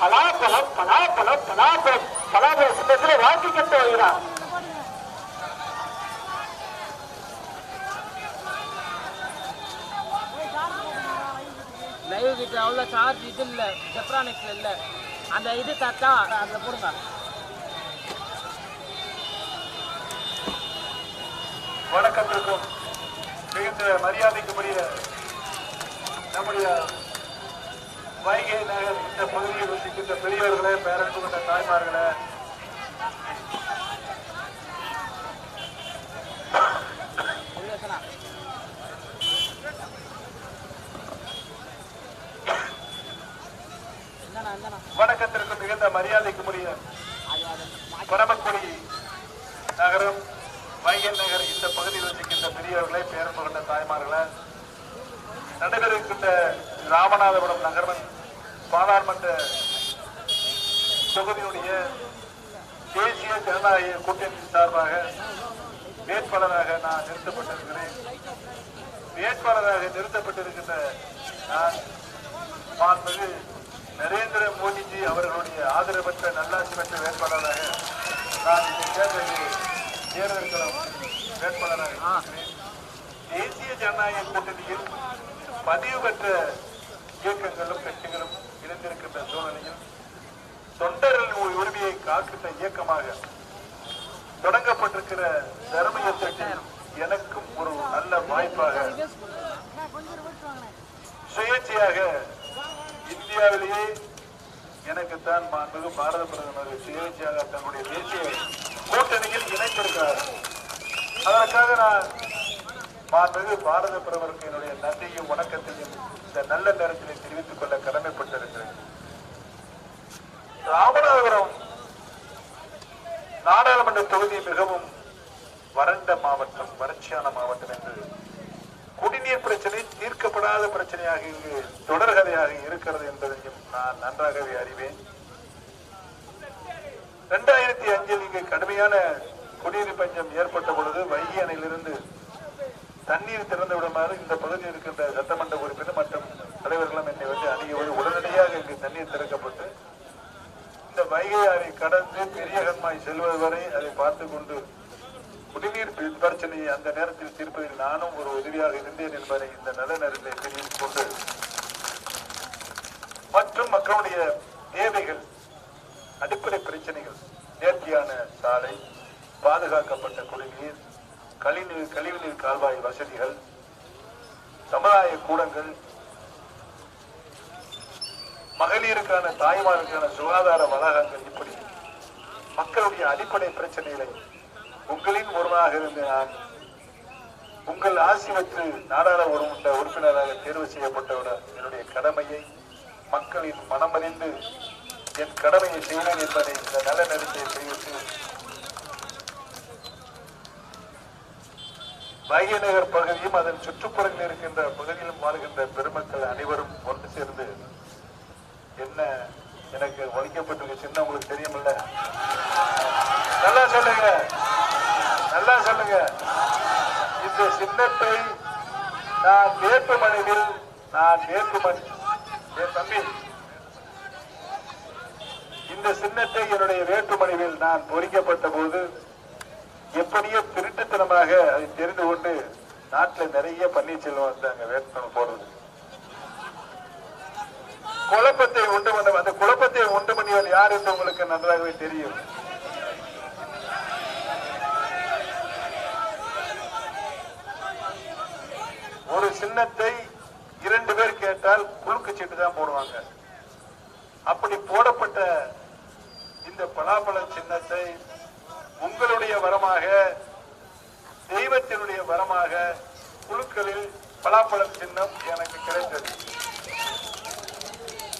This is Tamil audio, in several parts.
பலாப்பழம் பலாப்பழம் பலாப்பழம் பலாப்பழ சின்னத்தில் வாக்கு கட்ட வருகிறார் லைவ் கிட்ட அவ்வளோ சார்ஜ் இது இல்லை ஜெப்ரானிக்ஸ்ல இல்லை. அந்த இது தட்டா அதில் போடுங்க. வணக்கத்திற்கும் மிகுந்த மரியாதைக்குரிய நம்முடைய வைகை நகர் இந்த பகுதியில் வசிக்கின்ற பெரியவர்களே பேரன்பு கொண்ட தாய்மார்களே இல்லைண்ணா என்னண்ணா என்னண்ணா வணக்கத்திற்கும் மிகுந்த மரியாதைக்குரிய அது அது பரமக்குடி நகரம் வைகை நகர் இந்த பகுதியில் வசிக்கின்ற பெரியவர்களே பேரன்பு கொண்ட தாய்மார்களே நடைபெறுகின்ற ராமநாதபுரம் நகரம் பாராளுமன்ற தொகுதியுடைய ஜனநாயக கூட்டணி சார்பாக வேட்பாளராக நான் நிறுத்தப்பட்டிருக்கிறேன். வேட்பாளராக நிறுத்தப்பட்டிருக்கின்ற நான் மாண்புமிகு நரேந்திர மோடிஜி அவர்களுடைய ஆதரவற்ற நல்லாட்சி பெற்ற வேட்பாளராக நான் இந்த தேர்தலில் தேர்தல்களம் வேட்பாளராக இருக்கிறேன் தேசிய ஜனநாயக கூட்டணியில் பதிவு பெற்ற இயக்கங்களும் கட்சிகளும் இணைந்திருக்கின்ற சூழ்நிலையில் தொண்டர்கள் உரிமையை காக்கின்ற இயக்கமாக தொடங்கப்பட்டிருக்கிற தர்ம எனக்கும் ஒரு நல்ல வாய்ப்பாக சுயேட்சையாக இந்தியாவிலேயே எனக்குத்தான் மாண்புமிகு பாரத பிரதமர் சுயேட்சையாக தன்னுடைய தேசிய கூட்டணியில் இணைத்திருக்கிறார். அதற்காக நான் மாண்புமிகு பாரத பிரதமருக்கு என்னுடைய நன்றியும் வணக்கத்தையும் இந்த நல்ல நேரத்திலே தெரிவித்துக் கொள்ள கடமைப்பட்டிருக்கிறேன். ராமநாதபுரம் நாடாளுமன்ற தொகுதி மிகவும் வறண்ட மாவட்டம் வறட்சியான மாவட்டம் என்று குடிநீர் பிரச்சனை தீர்க்கப்படாத பிரச்சனையாக இங்கு தொடர்கதையாக இருக்கிறது என்பதையும் நான் நன்றாகவே அறிவேன். இரண்டாயிரத்தி அஞ்சில் இங்கு கடுமையான குடிநீர் பஞ்சம் ஏற்பட்ட பொழுது வைகை அணையிலிருந்து தண்ணீர் திறந்து விடுமாறு இந்த பகுதியில் இருக்கின்ற சட்டமன்ற உறுப்பினர் மற்றும் தலைவர்களும் என்னை வந்து அணுகியபோது உடனடியாக இங்கு தண்ணீர் திறக்கப்பட்டு பெரியாரை வைகை ஆறை கடந்து பெரியகன்மாய் செல்வது வரை அதை பார்த்து கொண்டு குடிநீர் பிரச்சனையை அந்த நேரத்தில் தீர்ப்பதில் நானும் ஒரு உதவியாக இருந்தேன் என்பதை இந்த நல்ல நேரத்தை தெரிவித்துக் கொண்டு மற்றும் மக்களுடைய தேவைகள் அடிப்படை பிரச்சனைகள் நேர்த்தியான சாலை பாதுகாக்கப்பட்ட குடிநீர் கழிநீர் கழிவுநீர் கால்வாய் வசதிகள் சமுதாய கூடங்கள் மகளிருக்கான தாய்மாருக்கான சுகாதார வளாகங்கள் இப்படி. மக்களுடைய அடிப்படை பிரச்சனைகளை உங்களின் ஒருவனாக இருந்து நான் உங்கள் ஆசி பெற்று நாடாளுமன்ற உறுப்பினராக தேர்வு செய்யப்பட்டவுடன் என்னுடைய கடமையை மக்களின் மனமறிந்து என் கடமையை செய்வேன் என்பதை இந்த நல்ல நேரத்தை தெரிவித்து வைகை நகர் பகுதியும் அதன் சுற்றுப்புறங்களில் இருக்கின்ற பகுதியிலும் வாழ்கின்ற பெருமக்கள் அனைவரும் ஒன்று சேர்ந்து என்ன எனக்கு ஒழிக்கப்பட்டிருக்க? சின்ன உங்களுக்கு தெரியுமில்ல. நல்லா சொல்லுங்க. நல்லா சொல்லுங்க. இந்த சின்னத்தை நான் வேட்புமனையில் நான் வேட்புமணி என் தம்பி இந்த சின்னத்தை என்னுடைய வேற்றுமனைவில் நான் பொறிக்கப்பட்ட போது எப்படியோ திருட்டுத்தனமாக அதை தெரிந்து கொண்டு நாட்டில் நிறைய பன்னீர்செல்வம் வந்தாங்க வேட்புமனு போடுறது. குழப்பத்தை உண்டு பண்ண அந்த குழப்பத்தை உண்டு பண்ணியவர் யார் என்று உங்களுக்கு நன்றாகவே தெரியும். ஒரு சின்னத்தை இரண்டு பேர் கேட்டால் குலுக்கு சீட்டு தான் போடுவாங்க. அப்படி போடப்பட்ட இந்த பலாப்பழ சின்னத்தை உங்களுடைய வரமாக தெய்வத்தினுடைய வரமாக குழுக்களில் பலாப்பழம் சின்னம் எனக்கு கிடைத்தது.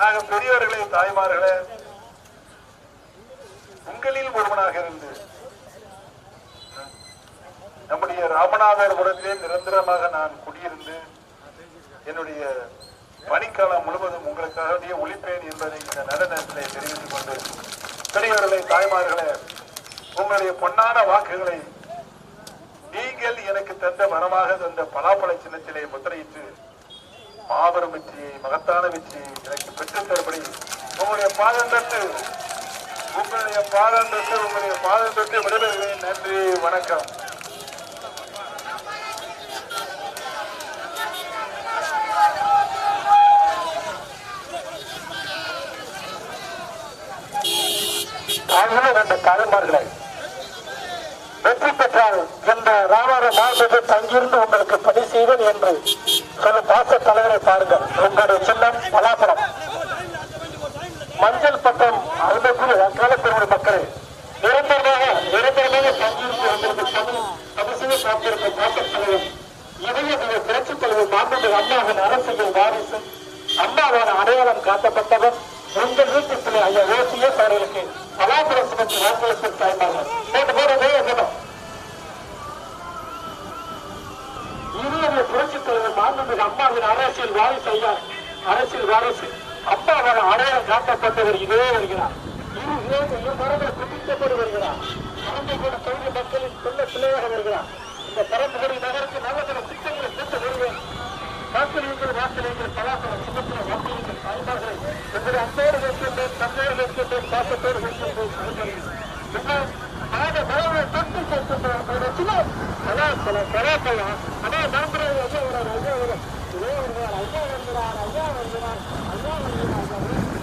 நாங்கள் பெரியவர்களே தாய்மார்களே உங்களில் ஒருவனாக இருந்து நம்முடைய ராமநாதபுரத்திலே நிரந்தரமாக நான் குடியிருந்து என்னுடைய பணிக்காலம் முழுவதும் உங்களுக்காக ஒழிப்பேன் என்பதை இந்த நல்ல நேரத்திலே தெரிவித்துக் கொண்டு பெரியவர்களே தாய்மார்களே உங்களுடைய பொன்னான வாக்குகளை நீங்கள் எனக்கு தந்த வரமாக தந்த பலாப்பழ சின்னத்திலே முத்திரையிட்டு மாபெரும் வெற்றியை மகத்தான வெற்றியை எனக்கு பெற்றுத் தரும்படி உங்களுடைய பாதம் தட்டு உங்களுடைய பாதம் தட்டு உங்களுடைய பாதம் தட்டு விடைபெறுகிறேன். நன்றி வணக்கம். தாங்களும் ரெண்டு தாய்மார்களை வெற்றி பெற்றால் என்ற ராமநாத மாவட்டத்தில் தங்கியிருந்து உங்களுக்கு பணி செய்வேன் என்று சொல்லும் பாச தலைவரை பாருங்கள். உங்களுடைய சின்னம் பலாபலம் மஞ்சள் பட்டம் அருமைக்குரிய அக்கால பெருமை மக்களே. நிரந்தரமாக நிரந்தரமாக தங்கியிருந்து உங்களுக்கு பணி பணி செய்ய பாச தலைவர் இதய புரட்சித் தலைவர் மாண்புமிகு அம்மாவின் அரசியல் வாரிசு அம்மாவான அடையாளம் காட்டப்பட்டவர் உங்கள் வீட்டுக்குள்ளே ஐயா ஓசிஎஸ் அவர்களுக்கு பலாபல சுமத்தி வாக்களிப்பு தாய்மார்கள் போட்டு புரட்சித் தலைவர் மாண்புமிகு அம்மாவின் அரசியல் வாரிசு ஐயா அரசியல் வாரிசு. அம்மாவான அடையாளம் காட்டப்பட்டவர் இதே வருகிறார். இரு இரு மரங்கள் குவிக்கப்பட்டு வருகிறார். பரம்புகூட தொழில் மக்களின் சொல்ல பிள்ளையாக வருகிறார். இந்த பரம்புகூடி நகருக்கு நல்ல திட்டங்களை கூட்ட வருவேன். வாக்களியுங்கள் வாக்களியுங்கள் பலாசலம் சுமத்திர வாக்களியுங்கள் தாய்மார்களை எங்களை அன்போடு வைக்கின்றேன் தந்தையோடு வைக்கின்றேன் பாசத்தோடு வைக்கின்றேன் சகோதரிகள். ஆக பலவை தொட்டு சேர்க்கின்றோம் உங்களுடைய சின்னம் பலாசலம் பலாசலம் அதே ஐயா வரார் ஐயா வரார் இதே வருகிறார் ஐயா வருகிறார் ஐயா வருகிறார் ஐயா வருகிறார்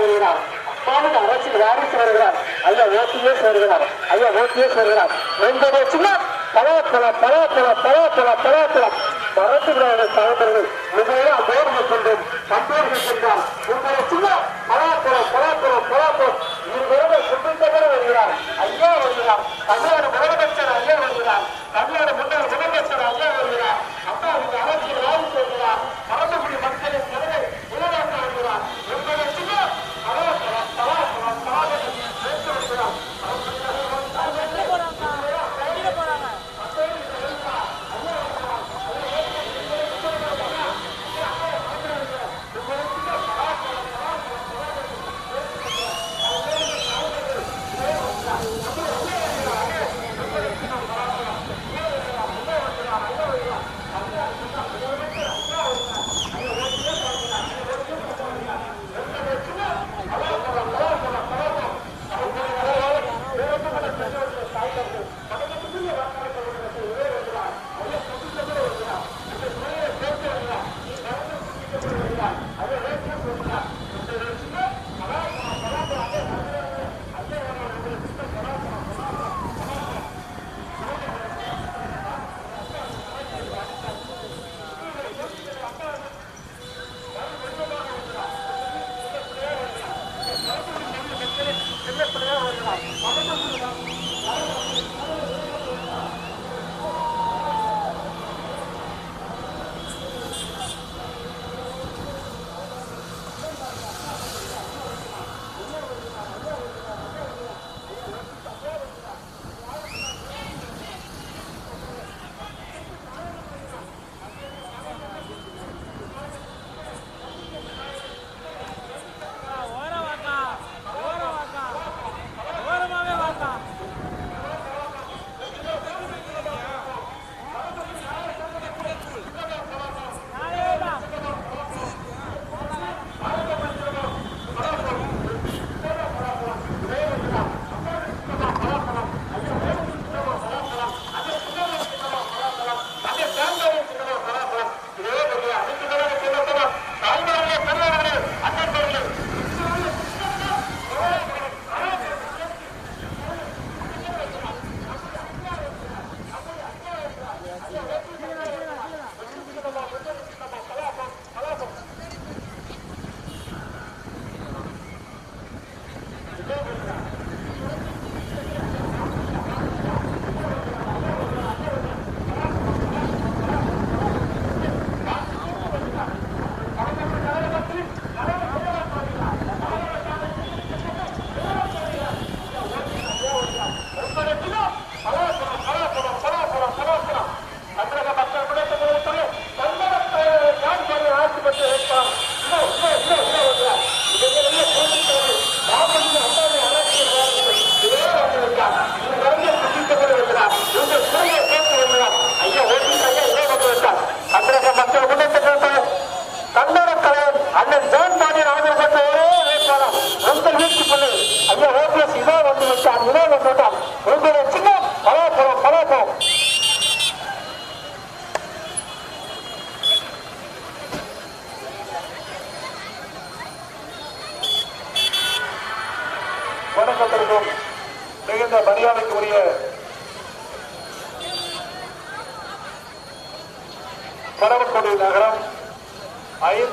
வருகிறார் அம்மாவின் அரசியல் வாரிசு வருகிறார் ஐயா ஓபிஎஸ் வருகிறார் ஐயா ஓபிஎஸ் வருகிறார் உங்களுடைய சின்ன பல பல பல பல பல விடாத சகோதரர்கள் மிகவும் அன்போர்கள் கொண்டோம் சந்தோர்கள் கொண்டார் உங்களுடைய சின்ன பலாப்பழம் பலாப்பழம் பலாப்பழம். இருவரும் சுப்பித்தவர் வருகிறார் ஐயா வருகிறார். தமிழ்நாடு முதலமைச்சர் ஐயா வருகிறார்.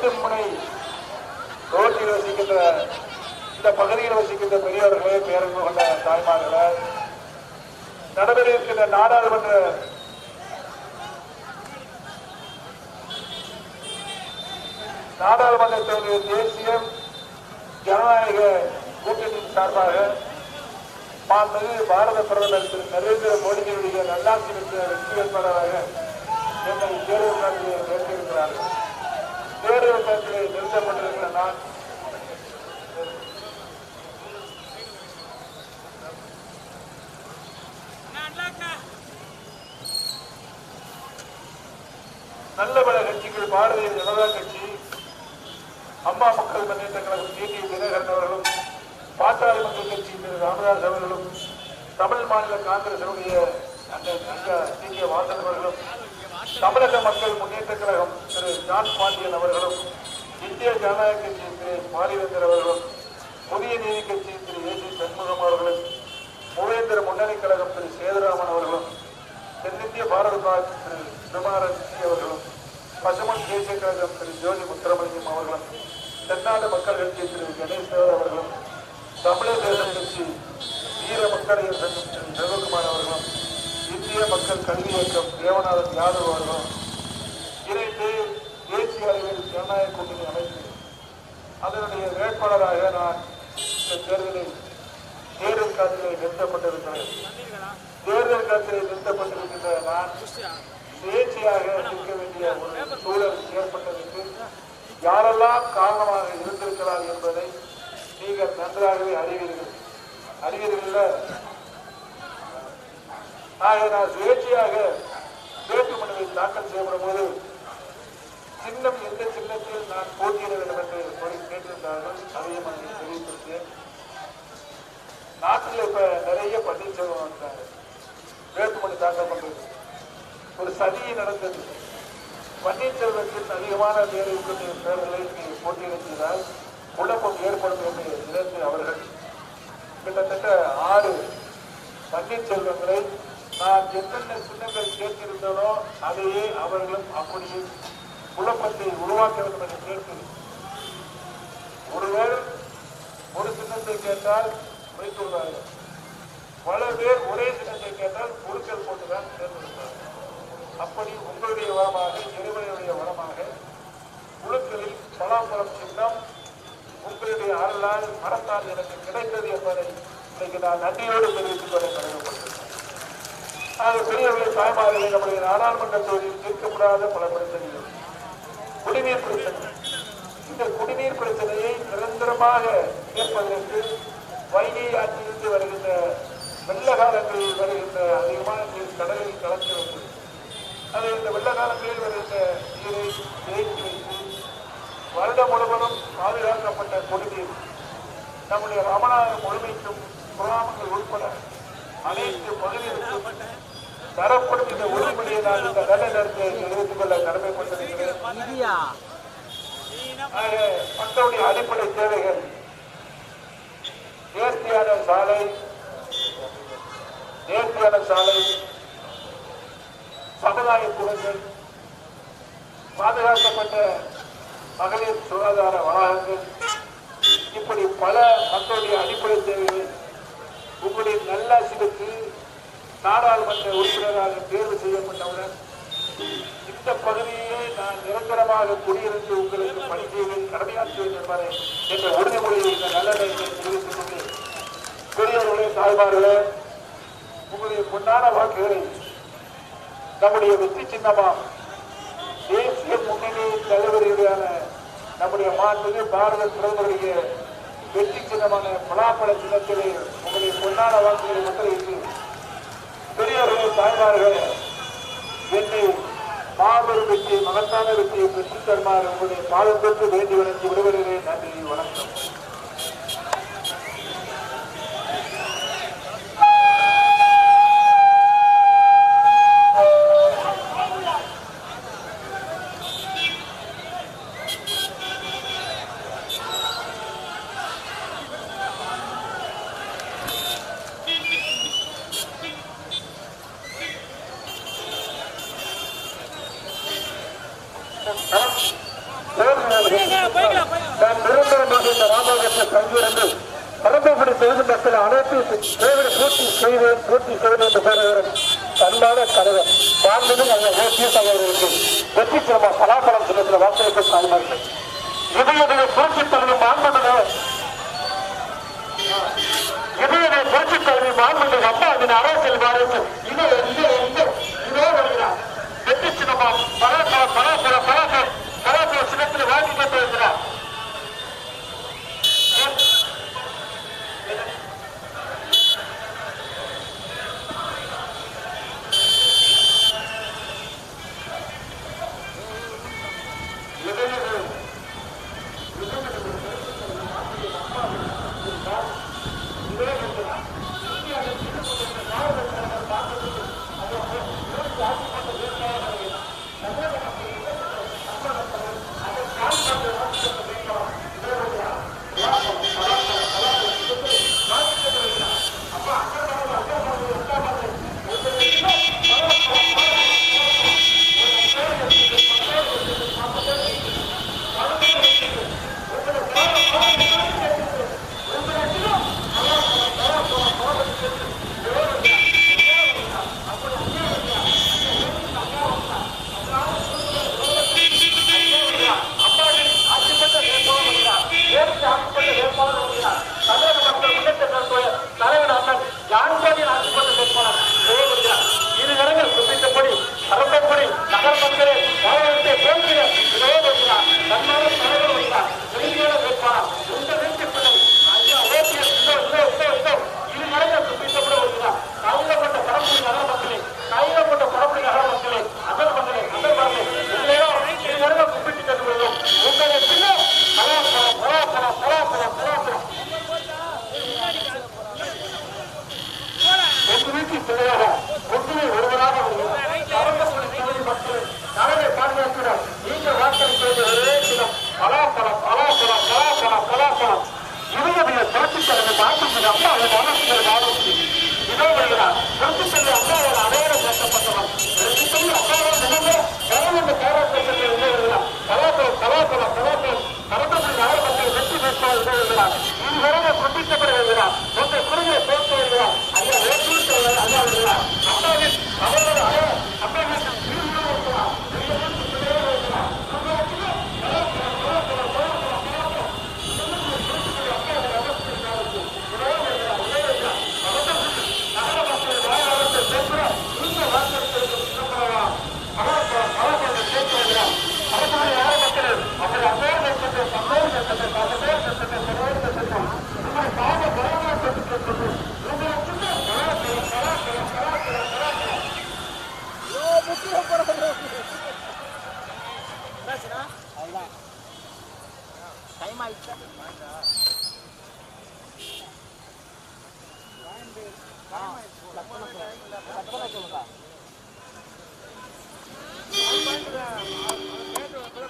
மீண்டும் முனை ரோட்டில் வசிக்கின்ற இந்த பகுதியில் வசிக்கின்ற பெரியவர்களே பேரன்பு கொண்ட தாய்மார்களே நடைபெற இருக்கின்ற நாடாளுமன்ற நாடாளுமன்றத்தினுடைய தேசிய ஜனநாயக கூட்டணியின் சார்பாக மாண்புமிகு பாரத பிரதமர் திரு நரேந்திர மோடியினுடைய நல்லாட்சி பெற்ற வெற்றி வேட்பாளராக என்னை தேர்வு நடத்தி நிறுத்தியிருக்கிறார்கள் தேர்தல் களத்தில் நிறுத்தப்பட்டிருக்கிற நான் நல்ல பல கட்சிகள் பாரதிய ஜனதா கட்சி அம்மா மக்கள் முன்னேற்ற கழகம் டிடி தினகரன் அவர்களும் பாட்டாளி மக்கள் கட்சி திரு. ராமதாஸ் அவர்களும் தமிழ் மாநில காங்கிரஸ் அவருடைய அந்த வாசன் அவர்களும் தமிழக மக்கள் முன்னேற்ற கழகம் திரு ஜான் பாண்டியன் அவர்களும் இந்திய ஜனநாயக கட்சி திரு மாரிவேந்தர் அவர்களும் புதிய நீதி கட்சி திரு ஏ சி சண்முகம் அவர்களும் மூவேந்திர முன்னணி கழகம் திரு சேதுராமன் அவர்களும் தென்னிந்திய பாரத பாஜ் திரு சிதம்பரம் அவர்களும் பசுமன் தேசிய கழகம் திரு ஜோதி முத்துரமலிங்கம் அவர்களும் தென்னாடு மக்கள் கட்சி திரு கணேஷ் தேவர் அவர்களும் தமிழக தேசம் கட்சி வீர மக்கள் இயக்கம் திரு ரகுகுமார் அவர்களும் இந்திய மக்கள் கல்வி இயக்கம் தேவநாதன் யாதவ் அவர்களும் இணைந்து தேசிய அளவில் ஜனநாயக கூட்டணி அமைத்து அதனுடைய வேட்பாளராக நான் இந்த தேர்தலில் தேர்தல் காலத்திலே நிறுத்தப்பட்டிருக்கிறேன். தேர்தல் காலத்தில் நிறுத்தப்பட்டிருக்கின்ற நான் சுயேட்சையாக நிற்க வேண்டிய ஒரு சூழல் ஏற்பட்டதற்கு யாரெல்லாம் காரணமாக இருந்திருக்கிறார் என்பதை நீங்கள் நன்றாகவே அறிவீர்கள். அறிவீர்கள் ஆக நான் சுயேட்சையாக வேட்புமனுவை தாக்கல் செய்யப்படும் போது சின்னம் எந்த சின்னத்தில் நான் போட்டியிட வேண்டும் என்று சொல்லி கேட்டிருந்தார்கள். அதையும் நான் தெரிவித்திருக்கேன் நாட்டில் இப்ப நிறைய பன்னீர்செல்வம் வந்தாங்க. வேட்புமனு தாக்கல் பண்றது. ஒரு சதி நடந்தது. பன்னீர்செல்வத்தின் அதிகமான பேர் இருக்கின்ற பேர்களை இங்கே போட்டியிட செய்தால் குழப்பம் ஏற்படும் என்று நினைத்து அவர்கள் கிட்டத்தட்ட ஆறு பன்னீர்செல்வங்களை நான் எந்தெந்த சின்னங்கள் கேட்டிருந்தனோ அதையே அவர்களும் அப்படியே குழப்பத்தை உருவாக்க வேண்டும் என்று கேட்டு ஒருவர் ஒரு சின்னத்தை கேட்டால் வைத்துள்ளார்கள் பல பேர் ஒரே சின்னத்தை கேட்டால் பொருட்கள் போட்டுதான் தேர்ந்தெடுத்தார்கள் அப்படி உங்களுடைய வரமாக இறைவனுடைய வரமாக குழுக்களில் பலாப்பழம் சின்னம் உங்களுடைய அருளால் மரத்தால் எனக்கு கிடைத்தது என்பதை இன்னைக்கு நான் நன்றியோடு தெரிவித்துக் கொள்ள கடமைப்பட்டிருக்கிறேன் ஆக பெரியவர்கள் தாய்மார்களை நம்முடைய நாடாளுமன்ற தொகுதியில் தீர்க்கப்படாத பல பிரச்சனைகள். குடிநீர் பிரச்சனை. இந்த குடிநீர் பிரச்சனையை நிரந்தரமாக தீர்ப்பதற்கு வைகை ஆற்றிலிருந்து வருகின்ற வெள்ள காலங்களில் வருகின்ற அதிகமான நீர் கடலில் கலந்து வந்தது அது இந்த வெள்ள காலங்களில் வருகின்ற நீரை தேக்கி வைத்து வருடம் முழுவதும் பாதுகாக்கப்பட்ட குடிநீர். நம்முடைய ராமநாதர் முழுமைக்கும் கிராமங்கள் உட்பட அனைத்து பகுதிகளுக்கும் தரப்படும் இந்த உறுதிமொழியை நான் இந்த நல்ல நேரத்தில் தெரிவித்துக் கொள்ள கடமைப்பட்டிருக்கிறேன் மக்களுடைய அடிப்படை தேவைகள். நேர்த்தியான சாலை நேர்த்தியான சாலை சமுதாய குழுக்கள் பாதுகாக்கப்பட்ட மகளிர் சுகாதார வளாகங்கள் இப்படி பல மக்களுடைய அடிப்படை தேவைகள் உங்களுடைய நல்லாசிற்கு நாடாளுமன்ற உறுப்பினராக தேர்வு செய்யப்பட்டவுடன் இந்த பகுதியிலே நான் நிரந்தரமாக குடியிருந்து உங்களுக்கு பணி செய்வேன் கடமையாற்றுவேன் என்பதை என்ற உறுதிமொழியை இந்த நல்ல நேரத்தில் தெரிவித்துக் கொண்டு பெரியவர்களே தாய்மார்களே உங்களுடைய பொன்னான வாக்குகளை நம்முடைய வெற்றி சின்னமா தேசிய முன்னணி தலைவர்களான நம்முடைய மாண்புமிகு பாரத பிரதமருடைய வெற்றி சின்னமான பலாப்பழ சின்னத்திலே உங்களுடைய பொன்னான வாக்குகளை ஒத்துழைத்து பெரியவர்கள் தாய்மார்கள் என்னை மாபெரும் வெற்றியை மகத்தான வெற்றியை பெற்றுத் தருமாறு உங்களுடைய பாதம் பெற்று வேண்டி வணங்கி விடுவதிலே நன்றி வணக்கம். காங்கிரஸ் தலைவர் மாண்புமிகு ஐயா அவர்களுக்கு வெற்றி சிறப்பாக பலாபலம் சொல்ல சில வார்த்தைகளுக்கு சாய்மார்கள் புரட்சி தலைவர் மாண்புமிகு இதயடைய புரட்சி தலைவர் மாண்புமிகு அம்மா அதன் அரசியல் வாரிசு. இதோ இதோ இதோ இதோ வருகிறார். வெற்றி சின்னமா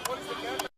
போலீஸ் கேட்டு